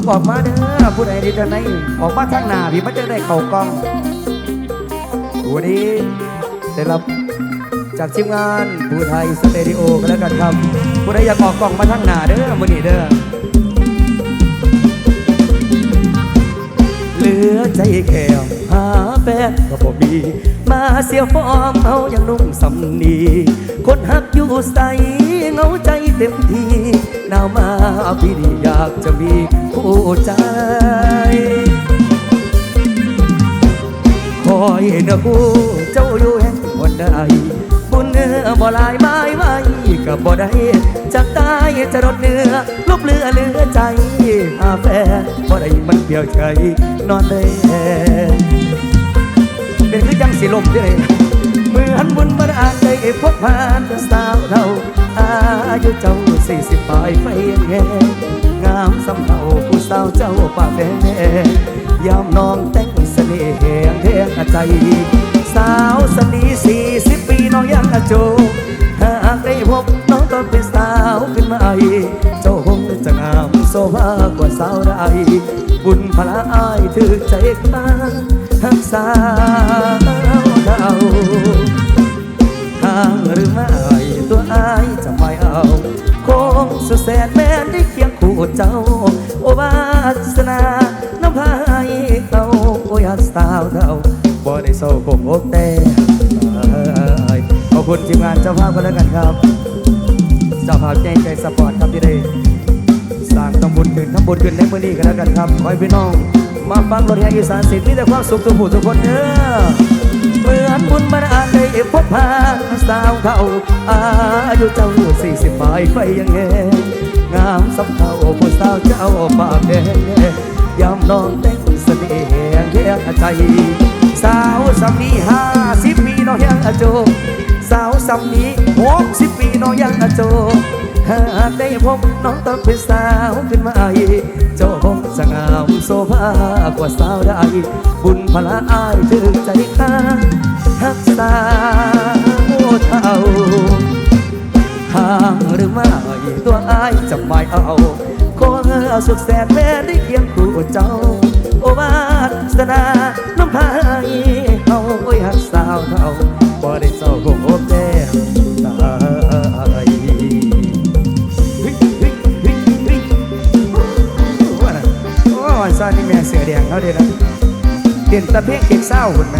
กออกมาเด้อผู้ใดที่จะไหนออกมาทางหน้าพี่มันจะได้เข้ากล้องวันนี้ได้รับจากทีมงานผู้ไทยสเตดิโอกันแล้วกันครับผู้ใดอยากออกกล้องมาทางหน้าเด้อมื้อนี้เด้อเหลือใจแค่หาแฟนก็บ่มีมาเสียฟอร์มเอาอย่างนุ่งสำนีคนหักอยู่ใสเงาใจเต็มที หนาวมาพี่นี่อยากจะมีผู้ใจคอยเนื้อคู่เจ้าอยู่แห่งคนใดบุญเนื้อบ่ลายไม้ไว้กับบ่ได้จากตายจะรดเนื้อลบเลือเลือใจหาแฟนบ่ได้มันเปลี่ยวใจนอนเลยเป็นคือยังสิลมด้เหมือนบุญบันอาจได้พบผ่านสาวเรา อายุเจ้าสี่สิบปลายไฟแงงามสำเภาผู้สาวเจ้าป่ากแดงยามน้องแต่งเสน่ห์แหงแทงใจ สาวสนีสี่สิบปีน้องยังอาโจหากได้พบน้องต้องเป็นสาวขึ้นมาอีกเจ้าคงจะงามโซภากว่าสาวใดบุญพละอายถือใจข้าหักสาวเราทางหรือไม่ตัวอายจะไม่เอา คงสุดแสนแม้นได้เคียงคู่เจ้า โอวาสนา น้ำพายเขาโอยหักสาวเราบ่ได้โซ่คงอกแต่ขอบคุณทีมงานเจ้าภาพกันแล้วกันครับเจ้าภาพใจใจสปอร์ตครับที่ได้สร้างตำบุญขึ้นทำบุญขึ้นในมือนี้กันแล้วกันครับขอให้พี่น้อง มาฟังรถแห่อีสานสิทธิ์มีแต่ความสุขทุกผู้ทุกคนเด้อเหมือน พาสาวเขาอายุเจ้าสี่สิบปลายไฟยังแงงามสำเภาผู้สาวเจ้าปากแดงยามน้องแต่งเสน่ห์แหงแยงใจ สาวสำนีห้าสิบปีน้องยังอโจ สาวสำนีหกสิบปีน้องยังอโจหากได้พบน้องต้องเป็นสาวขึ้นมาอีกเจ้าคงจะงามโซภากว่าสาวได้ บุญพละอายถึงใจข้าหักสาางหรือไม่ตัวอายจะไม่เอาขอเอาสุดแสนแม่ได้เคียงคู่เจ้า โอวาสนาน้ำพายเอาโอ้ยหักสาวเท่าบ่ได้เศร้าโกโอแก้ตายว่าน่ะโอ้ยซานี่แม่เสือแดงเขาเด่นนะเด่นตะเพียงเก่งเศร้าหุ่นไหม